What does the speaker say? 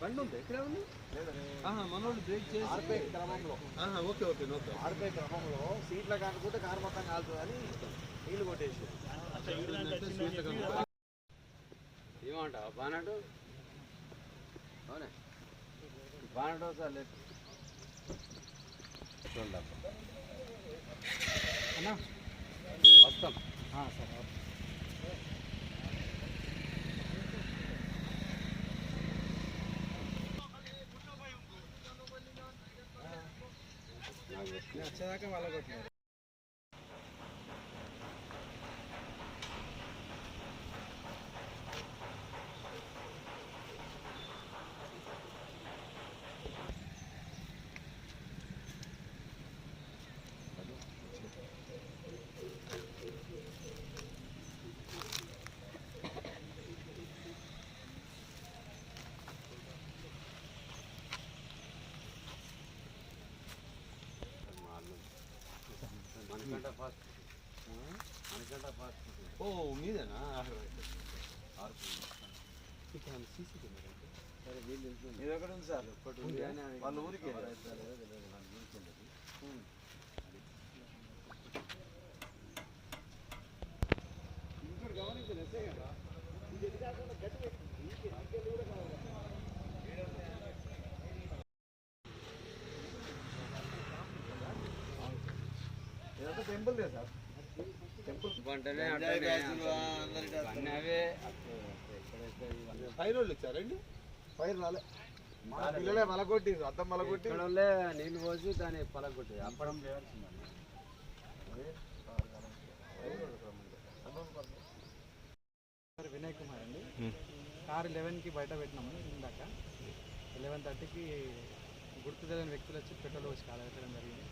బండి ఉంది? ఎక్కడ ఉంది మనోళ్ళు బ్రేక్ చేసి ఆర్పే క్రమంలో. Okay okay problem. ఆర్పే క్రమంలో సీట్ల కానుకుంటే కారు మొత్తం కాలుతుందని నీళ్ళు కొట్టేసి. ఏమంటావు బానటు అవునే. బానటు సార్ లేదు అన్నా? వస్తాం. సరే వచ్చేదాకా వాళ్ళ కొట్టినారు. మనకంట ఫాస్ట్ మనకంట ఫాస్ట్ ఓ మీదేనా? సరే వీళ్ళు వెళ్తుంది ఇది ఎక్కడ ఉంది సార్? ఉంది. కానీ అది- వాళ్ళ ఊరికి ఇదంతా టెంపుల్ దే సార్ టెంపుల్ వంటనే ఎంజాయ్ అవే ఎక్కడైతే ఇవన్నీ ఫైర్ వాళ్ళు ఇచ్చారండి ఫైర్ రాలే. మన పిల్లలే మలగొట్టి అద్దం మలగొట్టి. నీళ్ళు పోసి దాన్ని పలగొట్టి అప్పడం చేయాల్సిందండి సార్ వినయ్ కుమార్ అండి. కార్ లెవెన్కి బయట పెట్టినాము ఇందాక. లెవెన్ థర్టీకి గుర్తు తెలియని వ్యక్తులు వచ్చి పెట్రోల్ పోసి కాలబెట్టడం జరిగింది.